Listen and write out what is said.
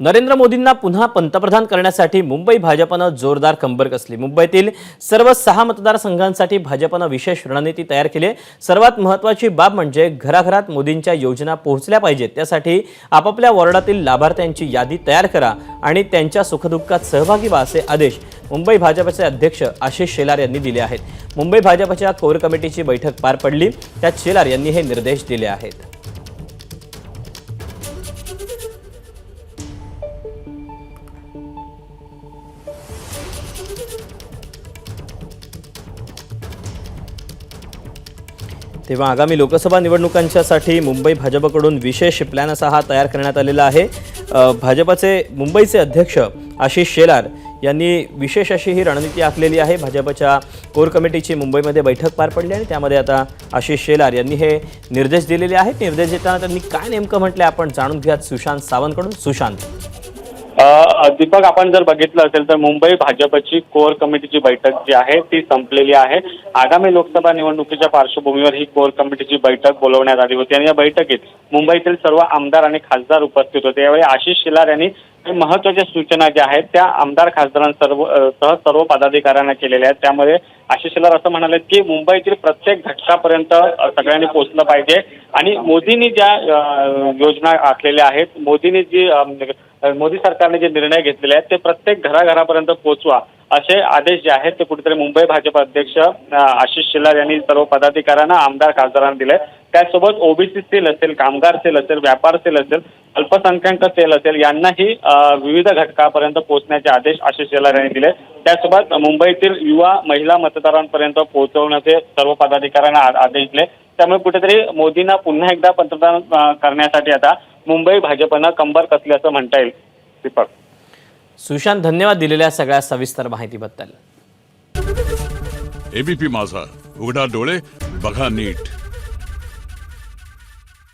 नरेंद्र मोदींना पुन्हा पंतप्रधान करण्यासाठी मुंबई भाजपनं जोरदार कंबर कसली मुंबईतील सर्व सहा मतदारसंघांसाठी भाजपनं विशेष रणनीती तयार केली आहे. सर्वात महत्त्वाची बाब म्हणजे घराघरात मोदींच्या योजना पोहोचल्या पाहिजेत. त्यासाठी आपापल्या वॉर्डातील लाभार्थ्यांची यादी तयार करा आणि त्यांच्या सुखदुःखात सहभागी व्हा असे आदेश मुंबई भाजपचे अध्यक्ष आशिष शेलार यांनी दिले आहेत. मुंबई भाजपच्या कोर कमिटीची बैठक पार पडली. त्यात शेलार यांनी हे निर्देश दिले आहेत. तेव्हा आगामी लोकसभा निवडणुकांच्यासाठी मुंबई भाजपकडून विशेष प्लॅन असा हा तयार करण्यात आलेला आहे. भाजपाचे मुंबईचे अध्यक्ष आशिष शेलार यांनी विशेष अशी ही रणनीती आखलेली आहे. भाजपच्या कोर कमिटीची मुंबईमध्ये बैठक पार पडली आणि त्यामध्ये आता आशिष शेलार यांनी हे निर्देश दिलेले आहेत. निर्देश देताना त्यांनी काय नेमकं म्हटलं आपण जाणून घ्यात सुशांत सावंतकडून. सुशांत. दीपक आपण जर बघितलं असेल तर मुंबई भाजपची कोर कमिटीची बैठक जी आहे ती संपलेली आहे. आगामी लोकसभा निवडणुकीच्या पार्श्वभूमीवर ही कोर कमिटीची बैठक बोलवण्यात आली होती. आणि या बैठकीत मुंबईतील सर्व आमदार आणि खासदार उपस्थित होते. यावेळी आशिष शिलार यांनी महत्त्वाच्या सूचना ज्या आहेत त्या आमदार खासदारांसर्व सह सर्व पदाधिकाऱ्यांना केलेल्या आहेत. त्यामध्ये आशिष शेलार असं म्हणाले की मुंबईतील प्रत्येक घटकापर्यंत सगळ्यांनी पोहोचलं पाहिजे. आणि मोदींनी ज्या योजना आखलेल्या आहेत मोदींनी जी मोदी सरकारने जे निर्णय घेतलेले आहेत ते प्रत्येक घराघरापर्यंत पोहोचवा असे आदेश जे आहेत ते कुठेतरी मुंबई भाजप अध्यक्ष आशिष शेलार यांनी सर्व पदाधिकाऱ्यांना आमदार खासदारांना दिले त्यासोबत ओबीसी सेल असेल कामगार सेल असेल व्यापार सेल असेल अल्पसंख्याक सेल असेल यांनाही विविध घटकापर्यंत पोहोचण्याचे आदेश आशिष शेलार यांनी दिले त्यासोबत मुंबईतील युवा महिला मतदारांपर्यंत पोहोचवण्याचे सर्व पदाधिकाऱ्यांना आदेश दिले त्यामुळे कुठेतरी मोदींना पुन्हा एकदा पंतप्रधान करण्यासाठी आता मुंबई भाजपनं कंबर कसली असं म्हणता येईल दीपक? सुशांत धन्यवाद दिलेल्या सगळ्या सविस्तर माहितीबद्दल. एबीपी माझा. उघडा डोळे बघा नीट.